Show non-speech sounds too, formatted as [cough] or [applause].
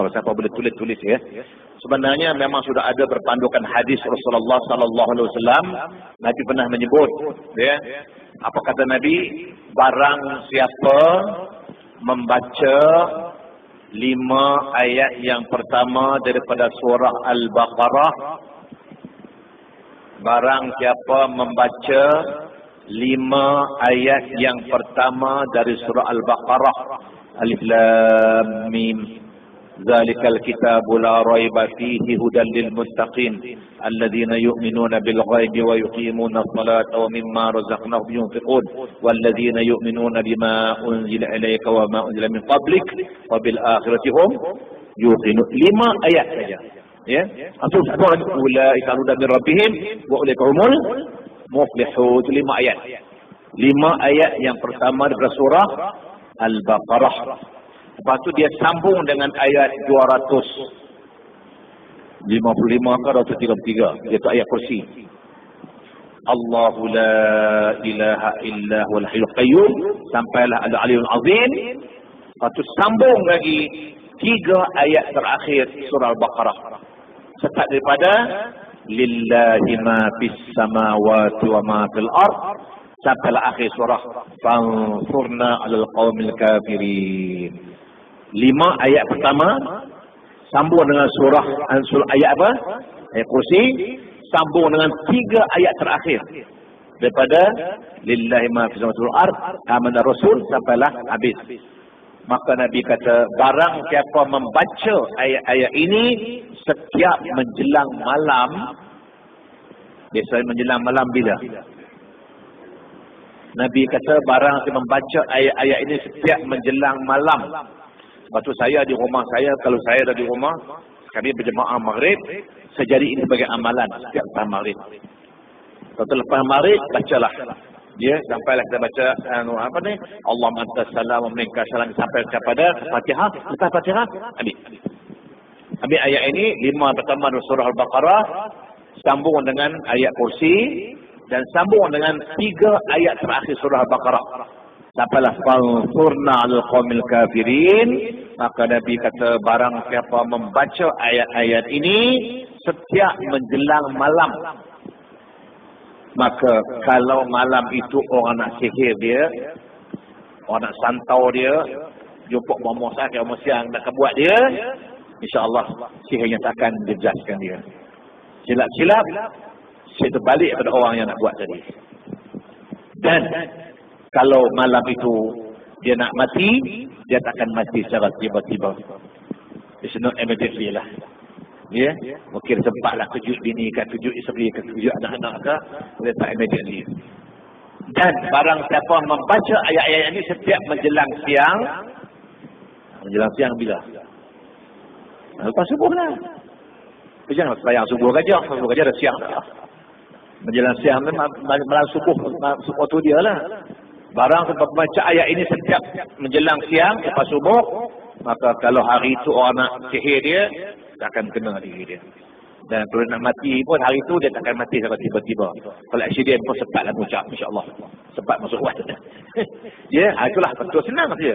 Kalau siapa boleh tulis-tulis ya. Sebenarnya memang sudah ada berpandukan hadis Rasulullah sallallahu alaihi wasallam. Nabi pernah menyebut ya. Apa kata Nabi? Barang siapa membaca lima ayat yang pertama daripada surah Al-Baqarah barang siapa membaca lima ayat yang pertama dari surah Al-Baqarah Alif Lam Mim ذلك الكتاب لا ريب فيه هدى للمتقين الذين يؤمنون بالغيب ويقيمون الصلاة ومما رزقناهم ينفقون والذين يؤمنون بما أنزل إليك وما أنزل من قبلك وبالآخرة هم يوقنون. لما آيات saja ya atau semua ulaika hudan min rabbihim wa ulaika humul muflihun lima ayat lima ayat yang Al-Baqarah. Lepas tu dia sambung dengan ayat 255 ke 233. Iaitu ayat kursi. Allahu la ilaha illa huwal hayyul qayyum sampailah al aliyul azim. Lepas tu sambung lagi tiga ayat terakhir surah Al-Baqarah. Start daripada lillahi ma fis samawati wa ma fil ard sampailah akhir surah fanfurna alal qaumil kafirin lima ayat pertama sambung dengan surah surah ayat apa? Ayat kursi sambung dengan tiga ayat terakhir daripada lillahi ma fi samawati ard amana rasul sampailah habis. Maka Nabi kata barang siapa membaca ayat-ayat ini setiap menjelang malam biasanya menjelang malam bila? Nabi kata barang siapa membaca ayat-ayat ini setiap menjelang malam Lepas tu saya di rumah saya, kalau saya ada di rumah, kami berjemaah maghrib, saya jadi ini sebagai amalan setiap lepas maghrib. Kalau lepas maghrib, bacalah. Ya, sampailah kita baca anu apa ni? Allah mantas salam wa salam sampai kepada Fatihah, lepas Fatihah, ambil. Ambil ayat ini lima pertama surah Al-Baqarah sambung dengan ayat kursi dan sambung dengan tiga ayat terakhir surah Al-Baqarah. Sampailah fansurna al-qawmil kafirin. Maka Nabi kata barang siapa membaca ayat-ayat ini setiap menjelang malam. Maka kalau malam itu orang nak sihir dia, orang nak santau dia, jumpa bomoh sakit, bomoh siang nak kebuat dia, insyaAllah sihirnya takkan dijaskan dia. Silap-silap, saya terbalik pada orang yang nak buat tadi. Dan kalau malam itu dia nak mati, dia takkan mati secara tiba-tiba. It's not immediately lah. Ya, yeah? mungkin sempatlah kejut bini ke, kejut isteri ke, kejut anak-anak ke, dia tak immediately. Dan barang siapa membaca ayat-ayat ini setiap menjelang siang, menjelang siang bila? Lepas subuh lah. Jangan selayang subuh saja, subuh saja dah siang dah. Menjelang siang memang malam subuh, waktu dia lah. Barang sebab baca ayat ini setiap menjelang siang, lepas subuh, maka kalau hari itu orang nak sihir dia, dia akan kena diri dia. Dan kalau nak mati pun hari itu dia takkan mati sampai tiba-tiba. Kalau accident pun sempatlah mengucap, insyaAllah. Sempat masuk wad. [laughs] ya, itulah betul senang saja.